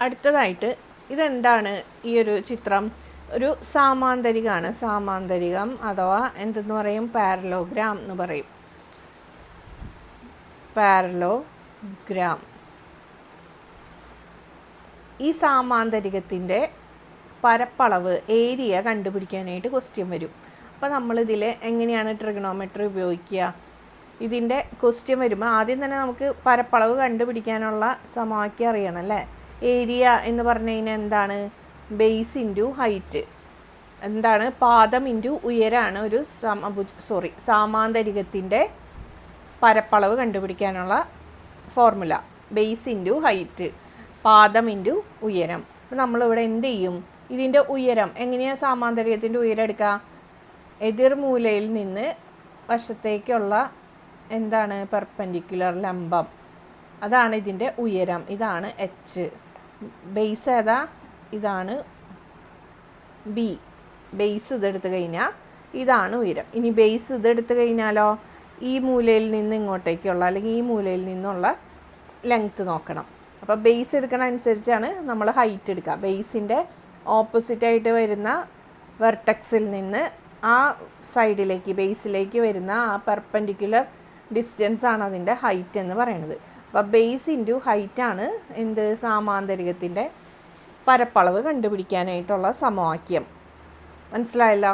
അടുത്തതായിട്ട് ഇതെന്താണ് ഈ ഒരു ചിത്രം? ഒരു സാമാന്തരികമാണ് സാമാന്തരികം അഥവാ എന്തെന്ന് പറയും? പാരലോഗ്രാം എന്ന് പറയും. പാരലോഗ്രാം. ഈ സാമാന്തരികത്തിന്റെ പരപ്പളവ് ഏരിയ കണ്ടുപിടിക്കാനായിട്ട് ക്വസ്റ്റ്യൻ വരും. അപ്പോൾ നമ്മളിതിൽ എങ്ങനെയാണ് ട്രിഗണോമെട്രി ഉപയോഗിക്കുക? ഇതിന്റെ ക്വസ്റ്റ്യൻ വരുമ്പോൾ ആദ്യം തന്നെ നമുക്ക് പരപ്പളവ് കണ്ടുപിടിക്കാനുള്ള സമവാക്യം അറിയണം അല്ലേ? ഏരിയ എന്ന് പറഞ്ഞു കഴിഞ്ഞാൽ എന്താണ്? ബേസ് ഇന്റു ഹൈറ്റ് എന്താണ്? പാദം ഇന്റു ഉയരാണ് ഒരു സമഭു സോറി സാമാന്തരികത്തിന്റെ പരപ്പളവ് കണ്ടുപിടിക്കാനുള്ള ഫോർമുല ബേസ് ഇന്റു ഹൈറ്റ് പാദം ഇന്റു ഉയരം. അപ്പം നമ്മളിവിടെ എന്ത് ചെയ്യും? ഇതിന്റെ ഉയരം എങ്ങനെയാണ് സാമാന്തരികത്തിന്റെ ഉയരം എടുക്കുക എതിർമൂലയിൽ നിന്ന് വശത്തേക്കുള്ള എന്താണ്? പെർപ്പൻഡിക്കുലർ ലംബം. അതാണ് ഇതിന്റെ ഉയരം. ഇതാണ് എച്ച് ബേസ് ഏതാ? ഇതാണ് ബി ബേസ് ഇതെടുത്ത് കഴിഞ്ഞാൽ ഇതാണ് ഉയരം. ഇനി ബേസ് ഇതെടുത്ത് കഴിഞ്ഞാലോ? ഈ മൂലയിൽ നിന്ന് ഇങ്ങോട്ടേക്കുള്ള അല്ലെങ്കിൽ ഈ മൂലയിൽ നിന്നുള്ള ലെങ്ത്ത് നോക്കണം. അപ്പോൾ ബേസ് എടുക്കണ അനുസരിച്ചാണ് നമ്മൾ ഹൈറ്റ് എടുക്കുക. ബേസിന്റെ ഓപ്പോസിറ്റായിട്ട് വരുന്ന വെർട്ടക്സിൽ നിന്ന് ആ സൈഡിലേക്ക് ബേസിലേക്ക് വരുന്ന ആ പെർപ്പൻഡിക്കുലർ ഡിസ്റ്റൻസ് ആണ് അതിന്റെ ഹൈറ്റ് എന്ന് പറയുന്നത്. അപ്പോൾ ബേസ് ഇന്റു ഹൈറ്റാണ് എന്ത് സാമാന്തരികത്തിന്റെ പരപ്പളവ് കണ്ടുപിടിക്കാനായിട്ടുള്ള സമവാക്യം. മനസ്സിലായല്ലോ?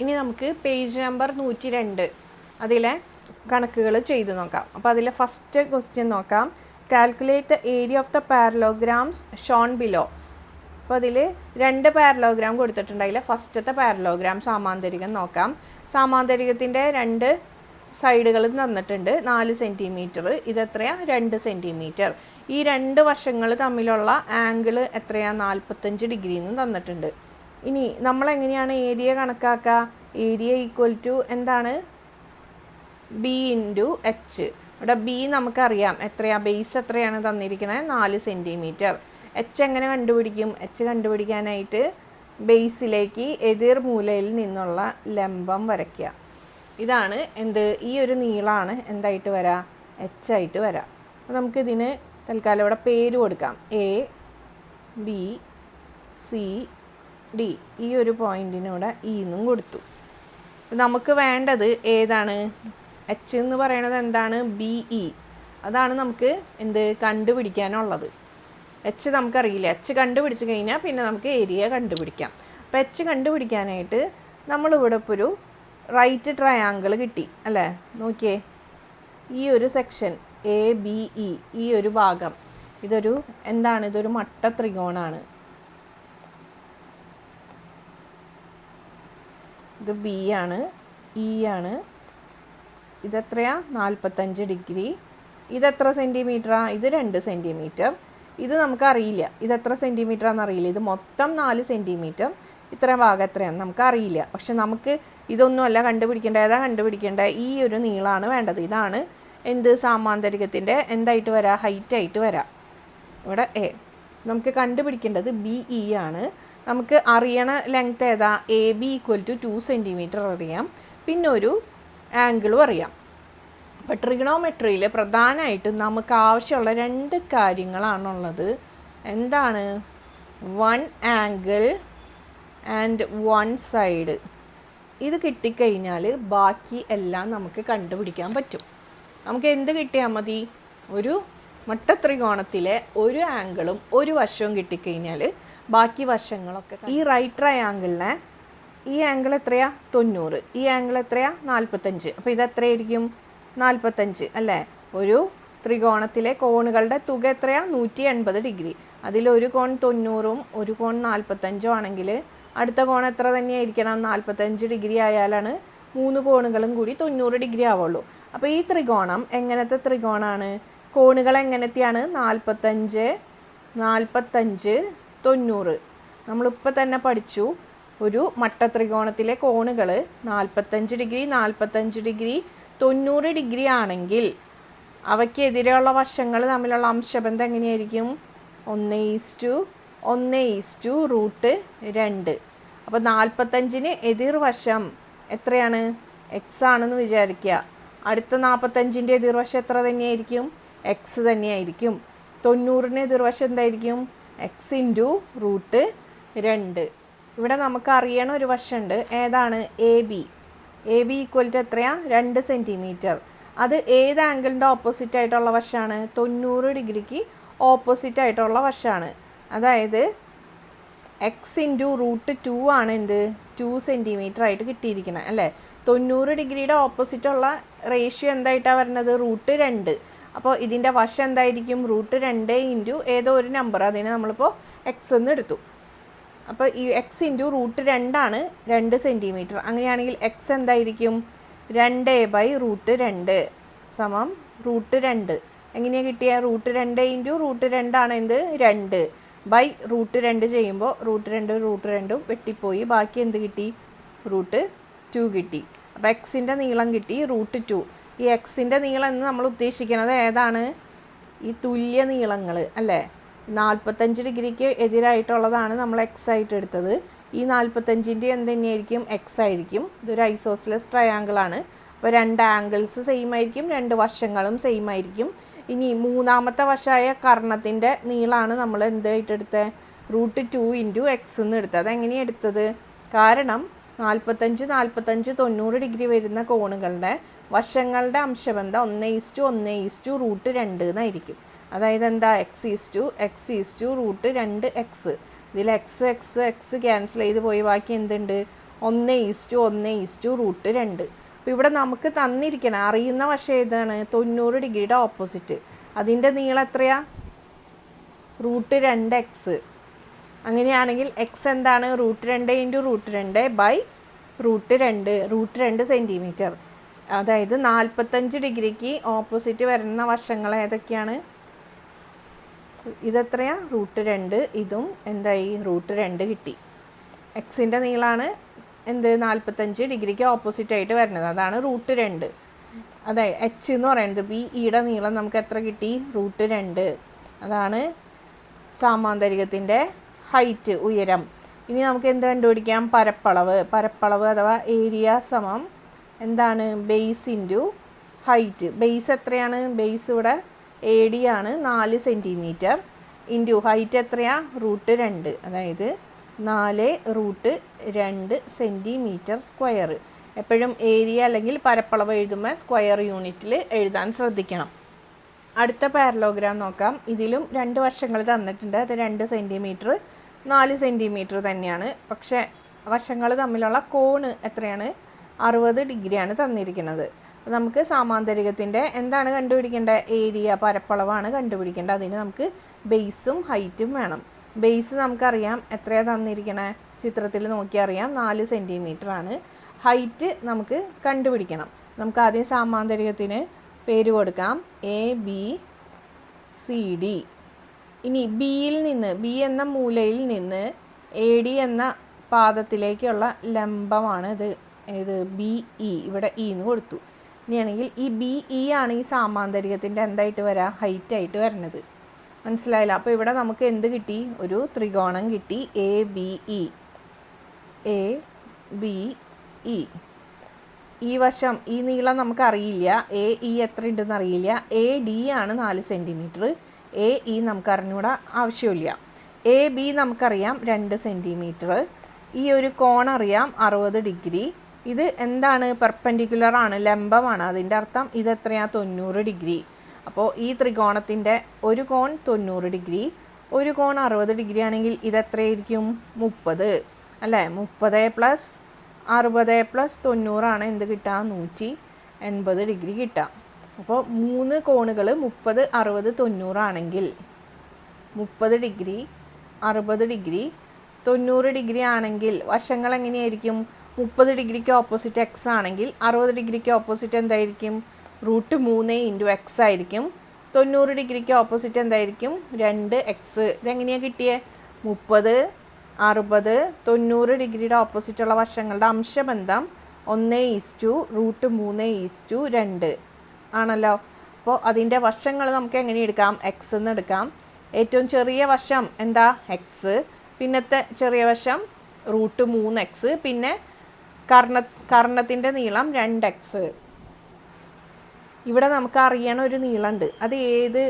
ഇനി നമുക്ക് പേജ് നമ്പർ നൂറ്റി രണ്ട് അതിലെ കണക്കുകൾ ചെയ്തു നോക്കാം. അപ്പോൾ അതിലെ ഫസ്റ്റ് ക്വസ്റ്റ്യൻ നോക്കാം. Calculate the area of the parallelograms shown below അപ്പോൾ അതിൽ രണ്ട് പാരലോഗ്രാം കൊടുത്തിട്ടുണ്ട്. ഫസ്റ്റത്തെ പാരലോഗ്രാം സാമാന്തരികം നോക്കാം. സാമാന്തരികത്തിന്റെ രണ്ട് സൈഡുകൾ തന്നിട്ടുണ്ട് നാല് സെന്റിമീറ്റർ ഇതെത്രയാണ് രണ്ട് സെന്റിമീറ്റർ ഈ രണ്ട് വശങ്ങൾ തമ്മിലുള്ള ആംഗിൾ എത്രയാണ് നാൽപ്പത്തഞ്ച് ഡിഗ്രി എന്ന് തന്നിട്ടുണ്ട്. ഇനി നമ്മൾ എങ്ങനെയാണ് ഏരിയ കണക്കാക്കുക ഏരിയ ഈക്വൽ ടു എന്താണ്? ബി ഇന്റു എച്ച് ഇവിടെ ബി നമുക്കറിയാം. എത്രയാ? ബേസ് എത്രയാണ് തന്നിരിക്കുന്നത് നാല് സെന്റിമീറ്റർ എച്ച് എങ്ങനെ കണ്ടുപിടിക്കും? എച്ച് കണ്ടുപിടിക്കാനായിട്ട് ബേസിലേക്ക് എതിർ മൂലയിൽ നിന്നുള്ള ലംബം വരയ്ക്കുക. ഇതാണ് എന്ത് ഈ ഒരു നീളമാണ് എന്തായിട്ട് വരാം? എച്ച് ആയിട്ട് വരാം. അപ്പോൾ നമുക്കിതിന് തൽക്കാലം ഇവിടെ പേര് കൊടുക്കാം. എ ബി സി ഡി ഈ ഒരു പോയിന്റിനൂടെ ഇന്നും കൊടുത്തു. നമുക്ക് വേണ്ടത് ഏതാണ്? എച്ച് എന്ന് പറയണത് എന്താണ്? ബി ഇ അതാണ് നമുക്ക് എന്ത് കണ്ടുപിടിക്കാനുള്ളത്. എച്ച് നമുക്കറിയില്ല. എച്ച് കണ്ടുപിടിച്ച് കഴിഞ്ഞാൽ പിന്നെ നമുക്ക് ഏരിയ കണ്ടുപിടിക്കാം. അപ്പോൾ എച്ച് കണ്ടുപിടിക്കാനായിട്ട് നമ്മളിവിടെ ഇപ്പോൾ ഒരു റൈറ്റ് ട്രയാങ്കിൾ കിട്ടി അല്ലേ? നോക്കിയേ. ഈ ഒരു സെക്ഷൻ എ ബി ഇ ഈ ഒരു ഭാഗം ഇതൊരു എന്താണ്? ഇതൊരു മട്ട ത്രികോണാണ്. ഇത് ബി ആണ് ഇ ആണ്. ഇതെത്രയാ? നാൽപ്പത്തഞ്ച് ഡിഗ്രി. ഇതെത്ര സെന്റിമീറ്ററാണ് ഇത് രണ്ട് സെന്റിമീറ്റർ ഇത് നമുക്കറിയില്ല. ഇതെത്ര സെന്റിമീറ്റർ ആണെന്ന് ഇത് മൊത്തം നാല് സെന്റിമീറ്റർ ഇത്ര ഭാഗം എത്രയാണ് നമുക്കറിയില്ല. പക്ഷെ നമുക്ക് ഇതൊന്നുമല്ല കണ്ടുപിടിക്കേണ്ട ഏതാ കണ്ടുപിടിക്കേണ്ട ഈ ഒരു നീളമാണ് വേണ്ടത്. ഇതാണ് എന്ത് സാമാന്തരികത്തിന്റെ എന്തായിട്ട് വരാം? ഹൈറ്റായിട്ട് വരാം. ഇവിടെ എ നമുക്ക് കണ്ടുപിടിക്കേണ്ടത് ബി ഇ ആണ്. നമുക്ക് അറിയണ ലെങ്ത് ഏതാ? A B equal to two centimetre അറിയാം. പിന്നെ ഒരു ആംഗിളും അറിയാം. അപ്പോൾ ട്രിഗണോമെട്രിയിൽ പ്രധാനമായിട്ടും നമുക്ക് ആവശ്യമുള്ള രണ്ട് കാര്യങ്ങളാണുള്ളത്. എന്താണ്? One angle and one side ഇത് കിട്ടിക്കഴിഞ്ഞാൽ ബാക്കി എല്ലാം നമുക്ക് കണ്ടുപിടിക്കാൻ പറ്റും. നമുക്ക് എന്ത് കിട്ടിയാൽ മതി? ഒരു മട്ടത്രികോണത്തിലെ ഒരു ആംഗിളും ഒരു വശവും കിട്ടിക്കഴിഞ്ഞാൽ ബാക്കി വശങ്ങളൊക്കെ ഈ റൈറ്റ് ട്രയാങ്കിളിനെ ഈ ആംഗിൾ എത്രയാ? തൊണ്ണൂറ്. ഈ ആംഗിൾ എത്രയാ? നാൽപ്പത്തഞ്ച്. അപ്പോൾ ഇത് എത്രയായിരിക്കും? നാൽപ്പത്തഞ്ച് അല്ലേ? ഒരു ത്രികോണത്തിലെ കോണുകളുടെ തുക എത്രയാ? നൂറ്റി എൺപത് ഡിഗ്രി. അതിലൊരു കോൺ തൊണ്ണൂറും ഒരു കോൺ നാൽപ്പത്തഞ്ചും ആണെങ്കിൽ അടുത്ത കോൺ എത്ര തന്നെയായിരിക്കണം? നാൽപ്പത്തഞ്ച് ഡിഗ്രി ആയാലാണ് മൂന്ന് കോണുകളും കൂടി തൊണ്ണൂറ് ഡിഗ്രി ആവുള്ളൂ. അപ്പോൾ ഈ ത്രികോണം എങ്ങനത്തെ ത്രികോണമാണ് കോണുകൾ എങ്ങനത്തെയാണ്? നാൽപ്പത്തഞ്ച് നാൽപ്പത്തഞ്ച് തൊണ്ണൂറ്. നമ്മളിപ്പോൾ തന്നെ പഠിച്ചു ഒരു മട്ട ത്രികോണത്തിലെ കോണുകൾ നാൽപ്പത്തഞ്ച് ഡിഗ്രി നാൽപ്പത്തഞ്ച് ഡിഗ്രി തൊണ്ണൂറ് ഡിഗ്രി ആണെങ്കിൽ അവയ്ക്കെതിരെയുള്ള വശങ്ങൾ തമ്മിലുള്ള അംശബന്ധം എങ്ങനെയായിരിക്കും? ഒന്ന് ഈസ് ടു ഒന്ന് ഈസ് ടു റൂട്ട് രണ്ട്. അപ്പോൾ നാൽപ്പത്തഞ്ചിന് എതിർവശം എത്രയാണ്? എക്സ് ആണെന്ന് വിചാരിക്കുക. അടുത്ത നാൽപ്പത്തഞ്ചിന്റെ എതിർവശം എത്ര തന്നെയായിരിക്കും? എക്സ് തന്നെയായിരിക്കും. തൊണ്ണൂറിന് എതിർവശം എന്തായിരിക്കും? എക്സ് ഇന്റു റൂട്ട് രണ്ട്. ഇവിടെ നമുക്ക് അറിയണ ഒരു വശമുണ്ട്. ഏതാണ്? A B A B equal to എത്രയാണ് രണ്ട് സെന്റിമീറ്റർ അത് ഏത് ആംഗിളിന്റെ ഓപ്പോസിറ്റ് ആയിട്ടുള്ള വശമാണ്? തൊണ്ണൂറ് ഡിഗ്രിക്ക് ഓപ്പോസിറ്റ് ആയിട്ടുള്ള വശമാണ്. അതായത് എക്സ് ഇന്റു റൂട്ട് ടു ആണ് എന്ത്? ടു സെന്റിമീറ്റർ ആയിട്ട് കിട്ടിയിരിക്കുന്നത് അല്ലേ? തൊണ്ണൂറ് ഡിഗ്രിയുടെ ഓപ്പോസിറ്റുള്ള റേഷ്യോ എന്തായിട്ടാണ് വരുന്നത് റൂട്ട് രണ്ട്. അപ്പോൾ ഇതിന്റെ വശം എന്തായിരിക്കും? റൂട്ട് രണ്ട് ഇന്റു ഏതോ ഒരു നമ്പർ അതിനെ നമ്മളിപ്പോൾ എക്സ് എന്ന് എടുത്തു. അപ്പോൾ ഈ എക്സ് ഇന്റു റൂട്ട് രണ്ടാണ് രണ്ട് സെന്റിമീറ്റർ അങ്ങനെയാണെങ്കിൽ എക്സ് എന്തായിരിക്കും? രണ്ട് ബൈ റൂട്ട് രണ്ട് സമം റൂട്ട് രണ്ട്. എങ്ങനെയാണ് കിട്ടിയ? റൂട്ട് രണ്ട് ഇന്റു റൂട്ട് രണ്ടാണ് എന്ത്? രണ്ട്. ബൈ റൂട്ട് രണ്ട് ചെയ്യുമ്പോൾ റൂട്ട് രണ്ട് റൂട്ട് രണ്ടും വെട്ടിപ്പോയി. ബാക്കി എന്ത് കിട്ടി? റൂട്ട് ടു കിട്ടി. അപ്പോൾ എക്സിന്റെ നീളം കിട്ടി റൂട്ട് ടു ഈ എക്സിന്റെ നീളം എന്ന് നമ്മൾ ഉദ്ദേശിക്കുന്നത് ഏതാണ്? ഈ തുല്യ നീളങ്ങൾ അല്ലേ? നാൽപ്പത്തഞ്ച് ഡിഗ്രിക്ക് എതിരായിട്ടുള്ളതാണ് നമ്മൾ എക്സ് ആയിട്ട് എടുത്തത്. ഈ നാൽപ്പത്തഞ്ചിന്റെ എന്ത് തന്നെയായിരിക്കും? എക്സ് ആയിരിക്കും. ഇതൊരു ഐസോസിലസ് ട്രയാങ്കിളാണ് അപ്പോൾ രണ്ട് ആംഗിൾസ് സെയിം ആയിരിക്കും രണ്ട് വശങ്ങളും സെയിം ആയിരിക്കും. ഇനി മൂന്നാമത്തെ വശമായ കർണത്തിന്റെ നീളമാണ് നമ്മൾ എന്തായിട്ട് എടുത്തത് റൂട്ട് ടു ഇന്റു എക്സ് എന്ന് എടുത്തത് അതെങ്ങനെയാണ് എടുത്തത്? കാരണം നാൽപ്പത്തഞ്ച് നാൽപ്പത്തഞ്ച് തൊണ്ണൂറ് ഡിഗ്രി വരുന്ന കോണുകളുടെ വശങ്ങളുടെ അംശബന്ധം ഒന്ന് ഈസ്റ്റു ഒന്ന് ഈസ്റ്റു റൂട്ട് രണ്ട് എന്നായിരിക്കും. അതായത് എന്താ? X is to x is to root രണ്ട് എക്സ് ഇതിൽ എക്സ് എക്സ് എക്സ് ക്യാൻസൽ ചെയ്ത് പോയി. ബാക്കി എന്തുണ്ട്? ഒന്ന് ഈസ്റ്റു ഒന്ന് ഈസ്റ്റു റൂട്ട് രണ്ട്. അപ്പോൾ ഇവിടെ നമുക്ക് തന്നിരിക്കണം അറിയുന്ന വശം ഏതാണ്? തൊണ്ണൂറ് ഡിഗ്രിയുടെ ഓപ്പോസിറ്റ് അതിന്റെ നീളം എത്രയാ? റൂട്ട് രണ്ട് എക്സ് അങ്ങനെയാണെങ്കിൽ എക്സ് എന്താണ്? റൂട്ട് രണ്ട് ഇന്റു റൂട്ട് രണ്ട് ബൈ റൂട്ട് രണ്ട് റൂട്ട് രണ്ട് സെന്റിമീറ്റർ അതായത് നാൽപ്പത്തഞ്ച് ഡിഗ്രിക്ക് ഓപ്പോസിറ്റ് വരുന്ന വശങ്ങൾ ഏതൊക്കെയാണ്? ഇതെത്രയാ റൂട്ട് രണ്ട്. ഇതും എന്തായി? റൂട്ട് രണ്ട് കിട്ടി. എക്സിന്റെ നീളമാണ് എന്ത് നാൽപ്പത്തഞ്ച് ഡിഗ്രിക്ക് ഓപ്പോസിറ്റ് ആയിട്ട് വരുന്നത്. അതാണ് റൂട്ട് രണ്ട്. അതെ എച്ച് എന്ന് പറയുന്നത്. ബി ഇയുടെ നീളം നമുക്ക് എത്ര കിട്ടി? റൂട്ട് രണ്ട്. അതാണ് സാമാന്തരികത്തിന്റെ ഹൈറ്റ് ഉയരം. ഇനി നമുക്ക് എന്ത് കണ്ടുപിടിക്കാം? പരപ്പളവ്. പരപ്പളവ് അഥവാ ഏരിയ സമം എന്താണ്? ബേസ് ഇന്റു ഹൈറ്റ് ബേസ് എത്രയാണ്? ബേസ് ഇവിടെ ഏ ഡി ആണ്. നാല് സെന്റിമീറ്റർ ഇന്റു ഹൈറ്റ് എത്രയാണ് റൂട്ട് രണ്ട്. അതായത് നാല് റൂട്ട് രണ്ട് സെന്റിമീറ്റർ സ്ക്വയർ. എപ്പോഴും ഏരിയ അല്ലെങ്കിൽ പരപ്പളവ് എഴുതുമ്പോൾ സ്ക്വയർ യൂണിറ്റിൽ എഴുതാൻ ശ്രദ്ധിക്കണം. അടുത്ത പാരലോഗ്രാം നോക്കാം. ഇതിലും രണ്ട് വശങ്ങൾ തന്നിട്ടുണ്ട്. അത് രണ്ട് സെന്റിമീറ്റർ നാല് സെന്റിമീറ്റർ തന്നെയാണ്. പക്ഷേ വശങ്ങൾ തമ്മിലുള്ള കോണ് എത്രയാണ്? അറുപത് ഡിഗ്രിയാണ് തന്നിരിക്കുന്നത്. നമുക്ക് സാമാന്തരികത്തിന്റെ എന്താണ് കണ്ടുപിടിക്കേണ്ടത്? ഏരിയ പരപ്പളവാണ് കണ്ടുപിടിക്കേണ്ടത്. അതിന് നമുക്ക് ബേസും ഹൈറ്റും വേണം. ബേസ് നമുക്കറിയാം എത്രയാണ് തന്നിരിക്കണേ. ചിത്രത്തിൽ നോക്കിയറിയാം നാല് സെന്റിമീറ്റർ ആണ്. ഹൈറ്റ് നമുക്ക് കണ്ടുപിടിക്കണം. നമുക്ക് ആദ്യം സാമാന്തരികത്തിന് പേര് കൊടുക്കാം. എ ബി സി ഡി ഇനി ബിയിൽ നിന്ന് ബി എന്ന മൂലയിൽ നിന്ന് എ ഡി എന്ന പാദത്തിലേക്കുള്ള ലംബമാണ് ഇത്. ഇത് ബി ഇ ഇവിടെ ഇ എന്ന് കൊടുത്തു. ഇനിയാണെങ്കിൽ ഈ ബി ഇ ആണ് ഈ സാമാന്തരികത്തിന്റെ എന്തായിട്ട് വരാം? ഹൈറ്റായിട്ട് വരുന്നത് മനസ്സിലായില്ല. അപ്പോൾ ഇവിടെ നമുക്ക് എന്ത് കിട്ടി? ഒരു ത്രികോണം കിട്ടി. A B E A B E ഈ വശം ഈ നീളം നമുക്കറിയില്ല. എ ഇ എത്ര ഉണ്ടെന്ന് അറിയില്ല. എ ഡി ആണ് നാല് സെന്റിമീറ്റർ എ ഇ നമുക്ക് അറിഞ്ഞുകൂടെ ആവശ്യമില്ല. എ ബി നമുക്കറിയാം രണ്ട് സെന്റിമീറ്റർ ഈ ഒരു കോൺ അറിയാം അറുപത് ഡിഗ്രി. ഇത് എന്താണ്? പെർപ്പൻഡിക്കുലർ ആണ് ലംബമാണ്. അതിന്റെ അർത്ഥം ഇത് എത്രയാണ് തൊണ്ണൂറ് ഡിഗ്രി. അപ്പോൾ ഈ ത്രികോണത്തിന്റെ ഒരു കോൺ തൊണ്ണൂറ് ഡിഗ്രി ഒരു കോൺ അറുപത് ഡിഗ്രി ആണെങ്കിൽ ഇത് എത്രയായിരിക്കും? മുപ്പത്. അല്ലേ? മുപ്പത് പ്ലസ് അറുപത് പ്ലസ് തൊണ്ണൂറാണ് എന്ത് കിട്ടുക? നൂറ്റി എൺപത് ഡിഗ്രി കിട്ടുക. അപ്പോൾ മൂന്ന് കോണുകൾ മുപ്പത് അറുപത് തൊണ്ണൂറാണെങ്കിൽ മുപ്പത് ഡിഗ്രി അറുപത് ഡിഗ്രി തൊണ്ണൂറ് ഡിഗ്രി ആണെങ്കിൽ വശങ്ങൾ എങ്ങനെയായിരിക്കും? മുപ്പത് ഡിഗ്രിക്ക് ഓപ്പോസിറ്റ് എക്സ് ആണെങ്കിൽ അറുപത് ഡിഗ്രിക്ക് ഓപ്പോസിറ്റ് എന്തായിരിക്കും? റൂട്ട് മൂന്ന് ഇന്റു എക്സ് ആയിരിക്കും. തൊണ്ണൂറ് ഡിഗ്രിക്ക് ഓപ്പോസിറ്റ് എന്തായിരിക്കും? രണ്ട് എക്സ്. ഇതെങ്ങനെയാണ് കിട്ടിയത് മുപ്പത് അറുപത് തൊണ്ണൂറ് ഡിഗ്രിയുടെ ഓപ്പോസിറ്റുള്ള വശങ്ങളുടെ അംശബന്ധം ഒന്ന് ഈസ്റ്റു റൂട്ട് മൂന്ന് ഈസ്റ്റു രണ്ട്. ആണല്ലോ? അപ്പോൾ അതിന്റെ വശങ്ങൾ നമുക്ക് എങ്ങനെ എടുക്കാം? എക്സ് എന്ന് എടുക്കാം. ഏറ്റവും ചെറിയ വശം എന്താ? എക്സ്. പിന്നത്തെ ചെറിയ വശം റൂട്ട് മൂന്ന് എക്സ്. പിന്നെ കർണ കർണത്തിന്റെ നീളം രണ്ട് എക്സ്. ഇവിടെ നമുക്ക് അറിയണ ഒരു നീളമുണ്ട് അത് ഏത്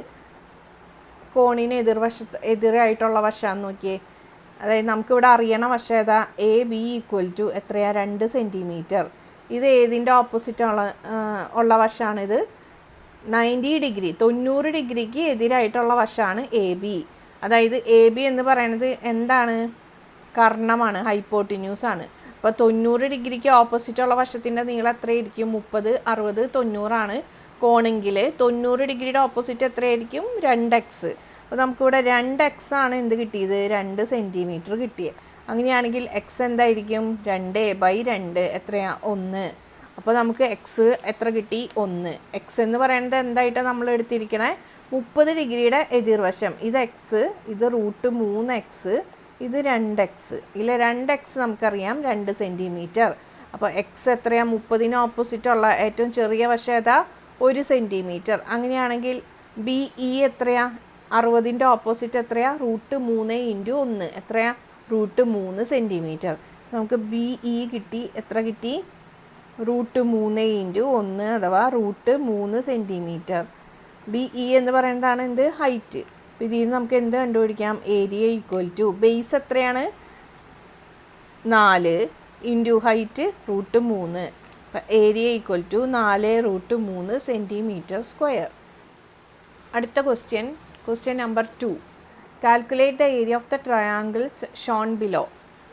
കോണിന് എതിർവശ എതിരായിട്ടുള്ള വശമാണ് നോക്കിയേ. അതായത് നമുക്കിവിടെ അറിയണ വശം ഏതാ? എ ബി ഈക്വൽ ടു എത്രയാ? രണ്ട് സെന്റിമീറ്റർ ഇത് ഏതിന്റെ ഓപ്പോസിറ്റ് ഉള്ള വശമാണിത് നയന്റി ഡിഗ്രി തൊണ്ണൂറ് ഡിഗ്രിക്ക് എതിരായിട്ടുള്ള വശമാണ് എ ബി അതായത് എ ബി എന്ന് പറയുന്നത് എന്താണ്? കർണമാണ് ഹൈപ്പോട്ടിന്യൂസ് ആണ്. അപ്പോൾ തൊണ്ണൂറ് ഡിഗ്രിക്ക് ഓപ്പോസിറ്റ് ഉള്ള വശത്തിന്റെ നീളം എത്രയായിരിക്കും? മുപ്പത് അറുപത് തൊണ്ണൂറാണ്. കോണെങ്കിൽ തൊണ്ണൂറ് ഡിഗ്രിയുടെ ഓപ്പോസിറ്റ് എത്രയായിരിക്കും? രണ്ട് എക്സ് അപ്പോൾ നമുക്കിവിടെ രണ്ട് എക്സ് ആണ് എന്ത് കിട്ടിയത്? രണ്ട് സെന്റിമീറ്റർ കിട്ടിയത് അങ്ങനെയാണെങ്കിൽ എക്സ് എന്തായിരിക്കും? രണ്ട് ബൈ രണ്ട്. എത്രയാ? ഒന്ന്. അപ്പോൾ നമുക്ക് എക്സ് എത്ര കിട്ടി? ഒന്ന്. എക്സ് എന്ന് പറയുന്നത് എന്തായിട്ടാണ് നമ്മൾ എടുത്തിരിക്കണേ? മുപ്പത് ഡിഗ്രിയുടെ എതിർവശം. ഇത് എക്സ് ഇത് റൂട്ട് മൂന്ന് എക്സ് ഇത് രണ്ട് എക്സ് ഇല്ല? രണ്ട് എക്സ് നമുക്കറിയാം. രണ്ട് സെന്റിമീറ്റർ അപ്പോൾ എക്സ് എത്രയാണ് മുപ്പതിന് ഓപ്പോസിറ്റുള്ള ഏറ്റവും ചെറിയ വശം ഏതാ? ഒരു സെന്റിമീറ്റർ അങ്ങനെയാണെങ്കിൽ ബി ഇ എത്രയാ? അറുപതിന്റെ ഓപ്പോസിറ്റ് എത്രയാ? റൂട്ട് മൂന്ന് ഇന്റു ഒന്ന്. എത്രയാ? റൂട്ട് മൂന്ന് സെന്റിമീറ്റർ നമുക്ക് ബി ഇ കിട്ടി. എത്ര കിട്ടി? റൂട്ട് മൂന്ന് ഇന്റു ഒന്ന് അഥവാ റൂട്ട് മൂന്ന് സെന്റിമീറ്റർ ബി ഇ എന്ന് പറയുന്നതാണ് എന്ത്? ഹൈറ്റ് അപ്പോൾ ഇതിൽ നിന്ന് നമുക്ക് എന്ത് കണ്ടുപിടിക്കാം? ഏരിയ ഈക്വൽ ടു ബേസ് എത്രയാണ്? നാല് ഇന്റു ഹൈറ്റ് റൂട്ട് മൂന്ന്. ഏരിയ ഈക്വൽ ടു നാല് റൂട്ട് മൂന്ന് സെന്റിമീറ്റർ സ്ക്വയർ അടുത്ത question question number two calculate the area of the triangles shown below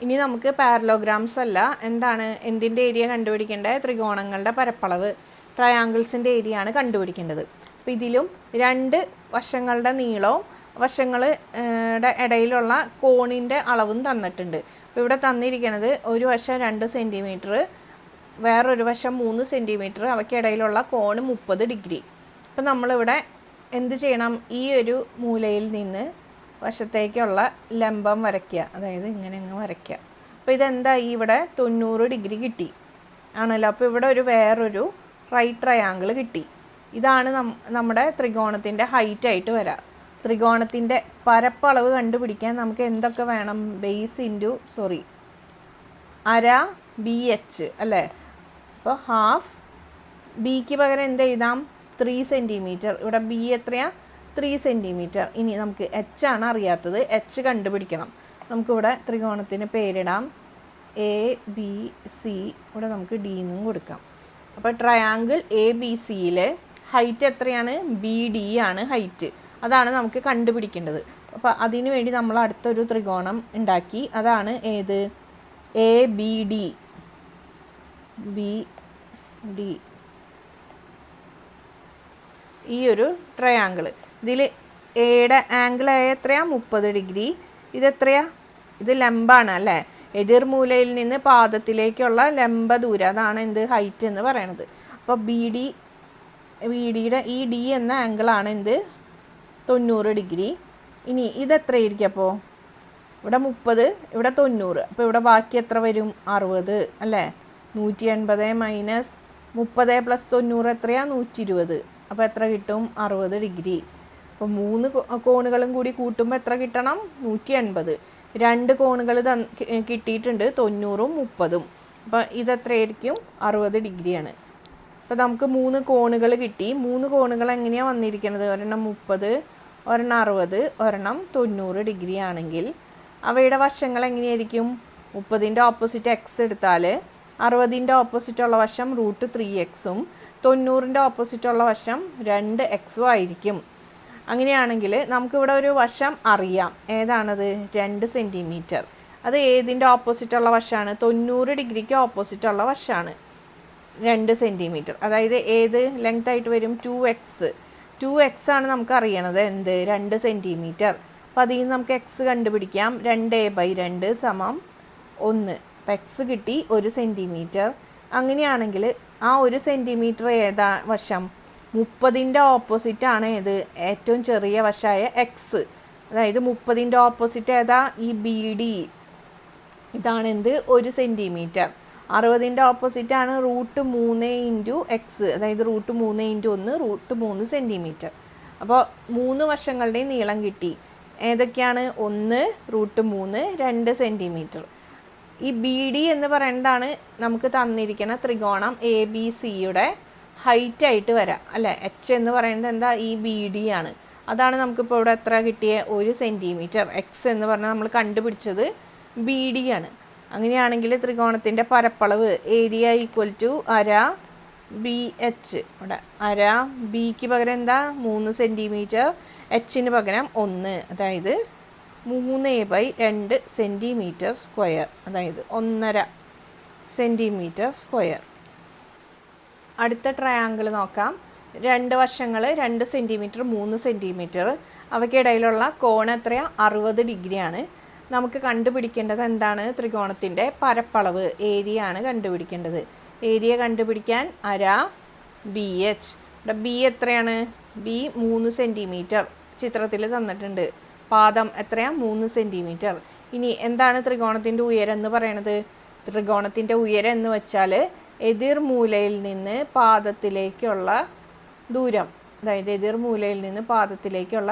ഇനി നമുക്ക് പാരലോഗ്രാംസ് അല്ല എന്താണ് എന്തിന്റെ ഏരിയ കണ്ടുപിടിക്കേണ്ടത്? ത്രികോണങ്ങളുടെ പരപ്പളവ് ട്രയാങ്കിൾസിന്റെ ഏരിയ ആണ് കണ്ടുപിടിക്കേണ്ടത്. അപ്പോൾ ഇതിലും രണ്ട് വശങ്ങളുടെ നീളവും വശങ്ങളുടെ ഇടയിലുള്ള കോണിന്റെ അളവും തന്നിട്ടുണ്ട്. അപ്പോൾ ഇവിടെ തന്നിരിക്കുന്നത് ഒരു വശം രണ്ട് സെന്റിമീറ്റർ വേറൊരു വശം മൂന്ന് സെന്റിമീറ്റർ അവയ്ക്കിടയിലുള്ള കോണ് മുപ്പത് ഡിഗ്രി. അപ്പം നമ്മളിവിടെ എന്ത് ചെയ്യണം? ഈ ഒരു മൂലയിൽ നിന്ന് വശത്തേക്കുള്ള ലംബം വരയ്ക്കുക. അതായത് ഇങ്ങനെ അങ്ങ് വരയ്ക്കുക. അപ്പോൾ ഇതെന്തായി ഇവിടെ തൊണ്ണൂറ് ഡിഗ്രി കിട്ടി. ആണല്ലോ? അപ്പോൾ ഇവിടെ ഒരു വേറൊരു റൈറ്റ് ട്രയാങ്കിൾ കിട്ടി. ഇതാണ് നമ്മുടെ ത്രികോണത്തിന്റെ ഹൈറ്റ് ആയിട്ട് വരാം. ത്രികോണത്തിന്റെ പരപ്പളവ് കണ്ടുപിടിക്കാൻ നമുക്ക് എന്തൊക്കെ വേണം? ബേസ് ഇന്റു സോറി അര ബി എച്ച് അല്ലേ? അപ്പോൾ ഹാഫ് ബിക്ക് പകരം എന്ത് എഴുതാം? ത്രീ സെന്റിമീറ്റർ ഇവിടെ ബി എത്രയാണ് ത്രീ സെന്റിമീറ്റർ ഇനി നമുക്ക് എച്ച് ആണ് അറിയാത്തത്. എച്ച് കണ്ടുപിടിക്കണം. നമുക്കിവിടെ ത്രികോണത്തിന് പേരിടാം. എ ബി സി ഇവിടെ നമുക്ക് ഡി എന്നും കൊടുക്കാം. അപ്പോൾ ട്രയാങ്കിൾ എ ബി സിയിൽ ഹൈറ്റ് എത്രയാണ്? ബി ഡി ആണ് ഹൈറ്റ് അതാണ് നമുക്ക് കണ്ടുപിടിക്കേണ്ടത്. അപ്പോൾ അതിനു വേണ്ടി നമ്മൾ അടുത്തൊരു ത്രികോണം ഉണ്ടാക്കി. അതാണ് ഏത്? A B D B D. ഈ ഒരു ട്രയാങ്കിൾ ഇതിൽ എയുടെ ആംഗിൾ എത്രയാണ് മുപ്പത് ഡിഗ്രി ഇതെത്രയാ? ഇത് ലംബാണ് അല്ലേ? എതിർമൂലയിൽ നിന്ന് പാദത്തിലേക്കുള്ള ലംബ ദൂരം. അതാണ് എന്ത്? ഹൈറ്റ് എന്ന് പറയണത്. അപ്പോൾ ബി ഡി ബി ഡിയുടെ ഈ ഡി എന്ന ആംഗിളാണ് എന്ത്? തൊണ്ണൂറ് ഡിഗ്രി ഇനി ഇതെത്രയായിരിക്കും അപ്പോൾ ഇവിടെ മുപ്പത് ഇവിടെ തൊണ്ണൂറ്. അപ്പോൾ ഇവിടെ ബാക്കി എത്ര വരും? അറുപത് അല്ലേ? നൂറ്റി എൺപത് മൈനസ് മുപ്പത് പ്ലസ് തൊണ്ണൂറ് എത്രയാണ് നൂറ്റി ഇരുപത് അപ്പോൾ എത്ര കിട്ടും? അറുപത് ഡിഗ്രി. അപ്പോൾ മൂന്ന് കോണുകളും കൂടി കൂട്ടുമ്പോൾ എത്ര കിട്ടണം? നൂറ്റി എൺപത് രണ്ട് കോണുകൾ തന്ന് കിട്ടിയിട്ടുണ്ട്. തൊണ്ണൂറും മുപ്പതും. അപ്പോൾ ഇതെത്രയായിരിക്കും? അറുപത് ഡിഗ്രിയാണ്. അപ്പോൾ നമുക്ക് മൂന്ന് കോണുകൾ കിട്ടി. മൂന്ന് കോണുകൾ എങ്ങനെയാണ് വന്നിരിക്കുന്നത് ഒരെണ്ണം മുപ്പത് ഒരെണ്ണം അറുപത് ഒരെണ്ണം തൊണ്ണൂറ് ഡിഗ്രി ആണെങ്കിൽ അവയുടെ വശങ്ങൾ എങ്ങനെയായിരിക്കും? മുപ്പതിന്റെ ഓപ്പോസിറ്റ് എക്സ് എടുത്താൽ അറുപതിന്റെ ഓപ്പോസിറ്റുള്ള വശം റൂട്ട് ത്രീ എക്സും തൊണ്ണൂറിന്റെ ഓപ്പോസിറ്റുള്ള വശം രണ്ട് എക്സും ആയിരിക്കും. അങ്ങനെയാണെങ്കിൽ നമുക്കിവിടെ ഒരു വശം അറിയാം. ഏതാണത്? രണ്ട് സെന്റിമീറ്റർ. അത് ഏതിന്റെ ഓപ്പോസിറ്റുള്ള വശമാണ്? തൊണ്ണൂറ് ഡിഗ്രിക്ക് ഓപ്പോസിറ്റുള്ള വശമാണ്. രണ്ട് സെന്റിമീറ്റർ. അതായത് ഏത് ലെങ്ത് ആയിട്ട് വരും? ടു എക്സ് ടു എക്സ് ആണ് നമുക്ക് അറിയണത് എന്ത്? രണ്ട് സെന്റിമീറ്റർ. അപ്പോൾ അതിൽ നിന്ന് നമുക്ക് എക്സ് കണ്ടുപിടിക്കാം. രണ്ട് എ ബൈ രണ്ട് സമം ഒന്ന്. അപ്പം എക്സ് കിട്ടി ഒരു സെന്റിമീറ്റർ അങ്ങനെയാണെങ്കിൽ ആ ഒരു സെന്റിമീറ്റർ ഏതാ വശം? മുപ്പതിന്റെ ഓപ്പോസിറ്റ് ആണ് ഏത്? ഏറ്റവും ചെറിയ വശമായ എക്സ് അതായത് മുപ്പതിന്റെ ഓപ്പോസിറ്റ് ഏതാ? ഈ ബി ഡി ഇതാണ് എന്ത്? ഒരു സെന്റിമീറ്റർ അറുപതിന്റെ ഓപ്പോസിറ്റ് ആണ് റൂട്ട് മൂന്ന് ഇന്റു എക്സ് അതായത് റൂട്ട് മൂന്ന് ഇന്റു ഒന്ന് റൂട്ട് മൂന്ന് സെന്റിമീറ്റർ അപ്പോൾ മൂന്ന് വശങ്ങളുടെയും നീളം കിട്ടി. ഏതൊക്കെയാണ്? ഒന്ന് റൂട്ട് മൂന്ന് രണ്ട് സെന്റിമീറ്റർ ഈ ബി ഡി എന്ന് പറയുന്നതാണ് നമുക്ക് തന്നിരിക്കുന്ന ത്രികോണം എ ബി സിയുടെ ഹൈറ്റ് ആയിട്ട് വരാം. അല്ലേ? എച്ച് എന്ന് പറയുന്നത് എന്താ? ഈ ബി ഡി ആണ്. അതാണ് നമുക്കിപ്പോൾ ഇവിടെ എത്ര കിട്ടിയ? ഒരു സെന്റിമീറ്റർ എക്സ് എന്ന് പറഞ്ഞാൽ നമ്മൾ കണ്ടുപിടിച്ചത് ബി ഡി ആണ്. അങ്ങനെയാണെങ്കിൽ ത്രികോണത്തിന്റെ പരപ്പളവ് ഏരിയ ഈക്വൽ ടു അര ബി എച്ച് ഇവിടെ അര ബിക്ക് പകരം എന്താ? മൂന്ന് സെന്റിമീറ്റർ എച്ചിന് പകരം ഒന്ന്. അതായത് മൂന്ന് ബൈ രണ്ട് സെന്റിമീറ്റർ സ്ക്വയർ അതായത് ഒന്നര സെന്റിമീറ്റർ സ്ക്വയർ അടുത്ത ട്രയാങ്കിൾ നോക്കാം. രണ്ട് വശങ്ങൾ രണ്ട് സെന്റിമീറ്റർ മൂന്ന് സെന്റിമീറ്റർ അവയ്ക്കിടയിലുള്ള കോൺ എത്രയാ? അറുപത് ഡിഗ്രിയാണ്. നമുക്ക് കണ്ടുപിടിക്കേണ്ടത് എന്താണ്? ത്രികോണത്തിന്റെ പരപ്പളവ് ഏരിയ ആണ് കണ്ടുപിടിക്കേണ്ടത്. ഏരിയ കണ്ടുപിടിക്കാൻ അര ബി എച്ച് ഇവിടെ ബി എത്രയാണ്? ബി മൂന്ന് സെന്റിമീറ്റർ ചിത്രത്തിൽ തന്നിട്ടുണ്ട്. പാദം എത്രയാണ് മൂന്ന് സെന്റിമീറ്റർ ഇനി എന്താണ് ത്രികോണത്തിന്റെ ഉയരം എന്ന് പറയണത്? ത്രികോണത്തിന്റെ ഉയരം എന്ന് വെച്ചാൽ എതിർമൂലയിൽ നിന്ന് പാദത്തിലേക്കുള്ള ദൂരം. അതായത് എതിർമൂലയിൽ നിന്ന് പാദത്തിലേക്കുള്ള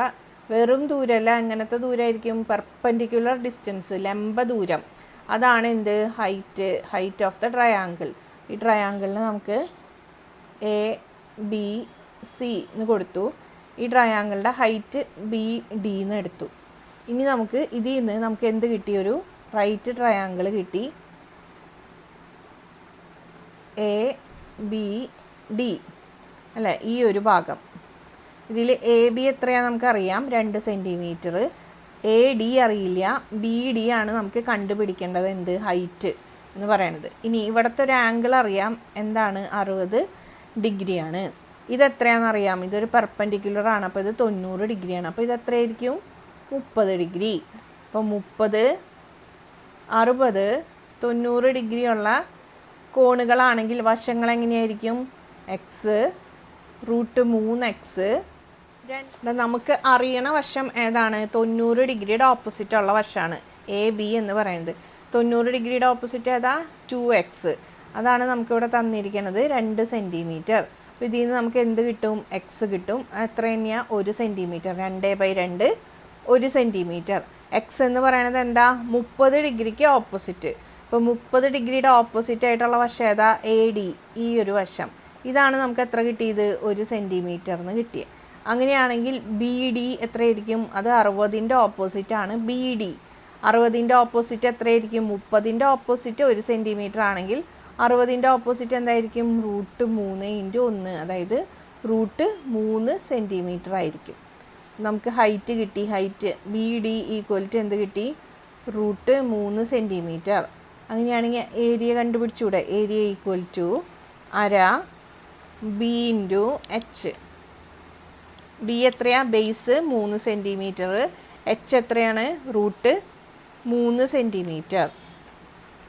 വെറും ദൂരമല്ല അങ്ങനത്തെ ദൂരമായിരിക്കും പെർപ്പൻഡിക്കുലർ ഡിസ്റ്റൻസ് ലംബ ദൂരം. അതാണ് എന്ത്? Height height of the triangle. ഈ ട്രയാങ്കിളിന് നമുക്ക് എ ബി സി എന്ന് കൊടുത്തു. ഈ ട്രയാങ്കിളിന്റെ ഹൈറ്റ് ബി ഡി എന്ന് എടുത്തു. ഇനി നമുക്ക് ഇതിൽ നിന്ന് നമുക്ക് എന്ത് കിട്ടി? ഒരു റൈറ്റ് ട്രയാങ്കിൾ കിട്ടി. എ ബി ഡി അല്ലേ? ഈ ഒരു ഭാഗം. ഇതിൽ എ ബി എത്രയാണ് നമുക്കറിയാം. രണ്ട് സെന്റിമീറ്റർ എ ഡി അറിയില്ല. ബി ഡി ആണ് നമുക്ക് കണ്ടുപിടിക്കേണ്ടത് എന്ത്? ഹൈറ്റ് എന്ന് പറയണത് ഇനി ഇവിടുത്തെ ഒരു ആംഗിൾ അറിയാം. എന്താണ്? അറുപത് ഡിഗ്രിയാണ്. ഇതെത്രയാണെന്ന് അറിയാം ഇതൊരു പെർപ്പൻഡിക്കുലർ ആണ്. അപ്പോൾ ഇത് തൊണ്ണൂറ് ഡിഗ്രിയാണ്. അപ്പോൾ ഇത് എത്രയായിരിക്കും? മുപ്പത് ഡിഗ്രി. അപ്പോൾ മുപ്പത് അറുപത് തൊണ്ണൂറ് ഡിഗ്രിയുള്ള കോണുകളാണെങ്കിൽ വശങ്ങൾ എങ്ങനെയായിരിക്കും എക്സ് റൂട്ട് മൂന്ന് എക്സ് നമുക്ക് അറിയണ വശം ഏതാണ്? തൊണ്ണൂറ് ഡിഗ്രിയുടെ ഓപ്പോസിറ്റ് ഉള്ള വശമാണ്. എ ബി എന്ന് പറയുന്നത്. തൊണ്ണൂറ് ഡിഗ്രിയുടെ ഓപ്പോസിറ്റ് ഏതാ? ടു എക്സ് അതാണ് നമുക്കിവിടെ തന്നിരിക്കുന്നത് രണ്ട് സെന്റിമീറ്റർ അപ്പോൾ ഇതിൽ നിന്ന് നമുക്ക് എന്ത് കിട്ടും? എക്സ് കിട്ടും. എത്ര തന്നെയാണ് ഒരു സെന്റിമീറ്റർ രണ്ട് ബൈ രണ്ട് ഒരു സെന്റിമീറ്റർ എക്സ് എന്ന് പറയുന്നത് എന്താ? മുപ്പത് ഡിഗ്രിക്ക് ഓപ്പോസിറ്റ് ഇപ്പോൾ മുപ്പത് ഡിഗ്രിയുടെ ഓപ്പോസിറ്റ് ആയിട്ടുള്ള വശം ഏതാ? എ ഡി ഈ ഒരു വശം. ഇതാണ് നമുക്ക് എത്ര കിട്ടിയത്? ഒരു എന്ന് കിട്ടിയത് അങ്ങനെയാണെങ്കിൽ ബി ഡി എത്രയായിരിക്കും? അത് അറുപതിന്റെ ഓപ്പോസിറ്റ് ആണ് ബി ഡി അറുപതിന്റെ ഓപ്പോസിറ്റ് എത്രയായിരിക്കും? മുപ്പതിന്റെ ഓപ്പോസിറ്റ് ഒരു സെന്റിമീറ്റർ ആണെങ്കിൽ അറുപതിന്റെ ഓപ്പോസിറ്റ് എന്തായിരിക്കും? റൂട്ട് മൂന്ന് ഇന്റു ഒന്ന്. അതായത് റൂട്ട് മൂന്ന് സെന്റിമീറ്റർ ആയിരിക്കും. നമുക്ക് ഹൈറ്റ് കിട്ടി. ഹൈറ്റ് ബി ഡി ഈക്വൽ എന്ത് കിട്ടി? റൂട്ട് മൂന്ന് സെന്റിമീറ്റർ അങ്ങനെയാണെങ്കിൽ ഏരിയ കണ്ടുപിടിച്ചുകൂടെ ഏരിയ ഈക്വൽ ടു അര ബി ഇന്റു എച്ച് ബി എത്രയാണ് ബേസ് മൂന്ന് സെന്റിമീറ്റർ എച്ച് എത്രയാണ്? റൂട്ട് മൂന്ന് സെന്റിമീറ്റർ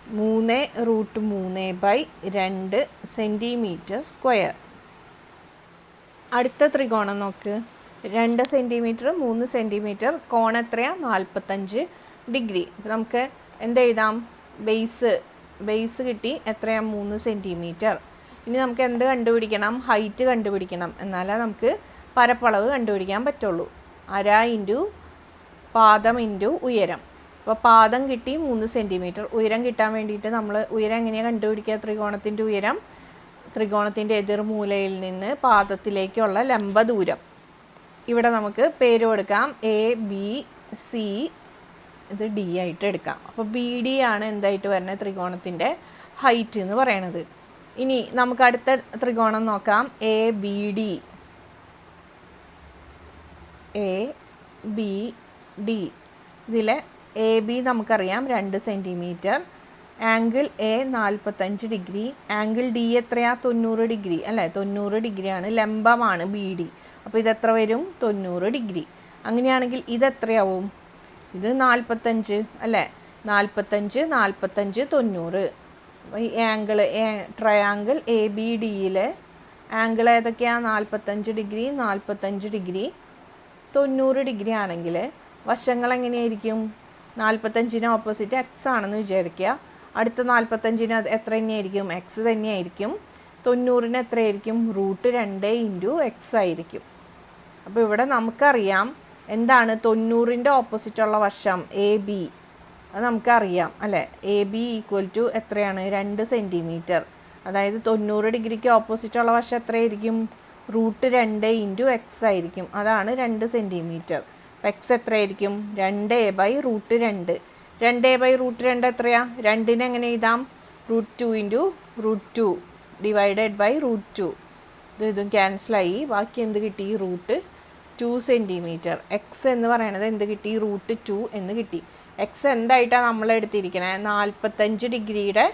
മൂന്ന് റൂട്ട് മൂന്ന് ബൈ രണ്ട് സെന്റിമീറ്റർ സ്ക്വയർ. അടുത്ത ത്രികോണം നോക്ക്. രണ്ട് സെന്റിമീറ്റർ മൂന്ന് സെന്റിമീറ്റർ കോൺ എത്രയാണ് നാൽപ്പത്തഞ്ച് ഡിഗ്രി. നമുക്ക് എന്തെഴുതാം ബേസ് ബേസ് കിട്ടി എത്രയാണ് മൂന്ന് സെന്റിമീറ്റർ ഇനി നമുക്ക് എന്ത് കണ്ടുപിടിക്കണം? ഹൈറ്റ് കണ്ടുപിടിക്കണം. എന്നാലേ നമുക്ക് പരപ്പളവ് കണ്ടുപിടിക്കാൻ പറ്റുള്ളൂ. അര ഇന്റു പാദം ഇന്റു ഉയരം. അപ്പോൾ പാദം കിട്ടി മൂന്ന് സെന്റിമീറ്റർ ഉയരം കിട്ടാൻ വേണ്ടിയിട്ട് നമ്മൾ ഉയരം എങ്ങനെയാണ് കണ്ടുപിടിക്കുക? ത്രികോണത്തിന്റെ ഉയരം ത്രികോണത്തിന്റെ എതിർമൂലയിൽ നിന്ന് പാദത്തിലേക്കുള്ള ലംബ ദൂരം. ഇവിടെ നമുക്ക് പേര് കൊടുക്കാം. എ ബി സി ഇത് ഡി ആയിട്ട് എടുക്കാം. അപ്പോൾ ബി ഡി ആണ് എന്തായിട്ട് വരുന്നത്? ത്രികോണത്തിന്റെ ഹൈറ്റ് എന്ന് പറയണത്. ഇനി നമുക്ക് അടുത്ത ത്രികോണം നോക്കാം. A B D A B D ഇതിലെ എ ബി നമുക്കറിയാം. രണ്ട് സെന്റിമീറ്റർ ആംഗിൾ എ നാൽപ്പത്തഞ്ച് ഡിഗ്രി ആംഗിൾ ഡി എത്രയാ? തൊണ്ണൂറ് ഡിഗ്രി അല്ലേ? തൊണ്ണൂറ് ഡിഗ്രിയാണ് ലംബമാണ് ബി ഡി അപ്പോൾ ഇതെത്ര വരും? തൊണ്ണൂറ് ഡിഗ്രി അങ്ങനെയാണെങ്കിൽ ഇതെത്രയാവും? ഇത് നാൽപ്പത്തഞ്ച് അല്ലേ? നാൽപ്പത്തഞ്ച് നാൽപ്പത്തഞ്ച് തൊണ്ണൂറ്. ഈ ആംഗിൾ ട്രയാങ്കിൾ എ ബി ഡിയിൽ ആംഗിൾ ഏതൊക്കെയാണ് നാൽപ്പത്തഞ്ച് ഡിഗ്രി നാൽപ്പത്തഞ്ച് ഡിഗ്രി തൊണ്ണൂറ് ഡിഗ്രി ആണെങ്കിൽ വശങ്ങൾ എങ്ങനെയായിരിക്കും? നാൽപ്പത്തഞ്ചിന് ഓപ്പോസിറ്റ് എക്സ് ആണെന്ന് വിചാരിക്കുക. അടുത്ത നാൽപ്പത്തഞ്ചിന് എത്ര തന്നെയായിരിക്കും? എക്സ് തന്നെയായിരിക്കും. തൊണ്ണൂറിന് എത്രയായിരിക്കും? റൂട്ട് രണ്ട് ഇന്റു എക്സ് ആയിരിക്കും. അപ്പോൾ ഇവിടെ നമുക്കറിയാം എന്താണ് തൊണ്ണൂറിന്റെ ഓപ്പോസിറ്റുള്ള വശം? എ ബി അത് നമുക്കറിയാം അല്ലേ? എ ബി ഈക്വൽ ടു എത്രയാണ്? രണ്ട് സെന്റിമീറ്റർ അതായത് തൊണ്ണൂറ് ഡിഗ്രിക്ക് ഓപ്പോസിറ്റുള്ള വശം എത്രയായിരിക്കും? റൂട്ട് രണ്ട് ഇന്റു എക്സ് ആയിരിക്കും. അതാണ് രണ്ട് സെന്റിമീറ്റർ എക്സ് എത്രയായിരിക്കും? രണ്ട് എ ബൈ റൂട്ട് രണ്ട്. രണ്ട് എ ബൈ റൂട്ട് രണ്ട് എത്രയാ? രണ്ടിന് എങ്ങനെ എഴുതാം? Root two into root two divided by root two ഇത് ഇതും ക്യാൻസലായി ബാക്കി എന്ത് കിട്ടി? റൂട്ട് ടു സെന്റിമീറ്റർ എക്സ് എന്ന് പറയണത് എന്ത് കിട്ടി? റൂട്ട് ടു എന്ന് കിട്ടി. എക്സ് എന്തായിട്ടാണ് നമ്മൾ എടുത്തിരിക്കണേ? നാൽപ്പത്തഞ്ച് ഡിഗ്രിയുടെ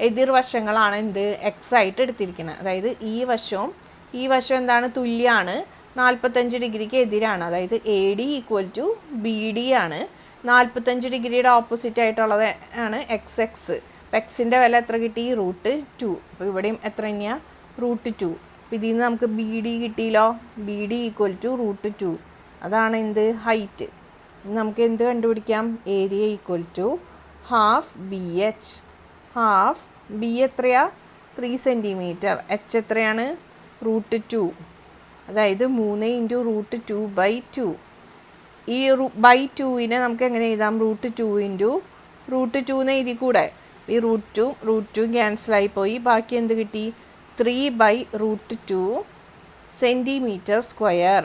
എതിർവശങ്ങളാണ് എന്ത്? എക്സ് ആയിട്ട് എടുത്തിരിക്കുന്നത് അതായത് ഈ വശവും ഈ വശം എന്താണ്? തുല്യമാണ് നാൽപ്പത്തഞ്ച് ഡിഗ്രിക്ക് എതിരാണ്. അതായത് A D equal to B D ആണ്. നാൽപ്പത്തഞ്ച് ഡിഗ്രിയുടെ ഓപ്പോസിറ്റ് ആയിട്ടുള്ളത് ആണ് എക്സ് എക്സ് എക്സിന്റെ വില എത്ര കിട്ടി? റൂട്ട് ടു അപ്പോൾ ഇവിടെയും എത്ര തന്നെയാണ് റൂട്ട് ടു അപ്പോൾ ഇതിൽ നിന്ന് നമുക്ക് ബി ഡി കിട്ടിയല്ലോ? B D equal to root two അതാണ് എന്ത്? ഹൈറ്റ് നമുക്ക് എന്ത് കണ്ടുപിടിക്കാം? Area equal to half B H half B എത്രയാ? ത്രീ സെന്റിമീറ്റർ എച്ച് എത്രയാണ്? റൂട്ട് ടു അതായത് മൂന്ന് into root two by two. ഈ ബൈ ടുവിനെ നമുക്ക് എങ്ങനെ എഴുതാം? Root two into root two എന്ന് എഴുതി കൂടെ ഈ റൂട്ട് ടു റൂട്ട് ടു ക്യാൻസലായി പോയി. ബാക്കി എന്ത് കിട്ടി? Three by root two centimetre square.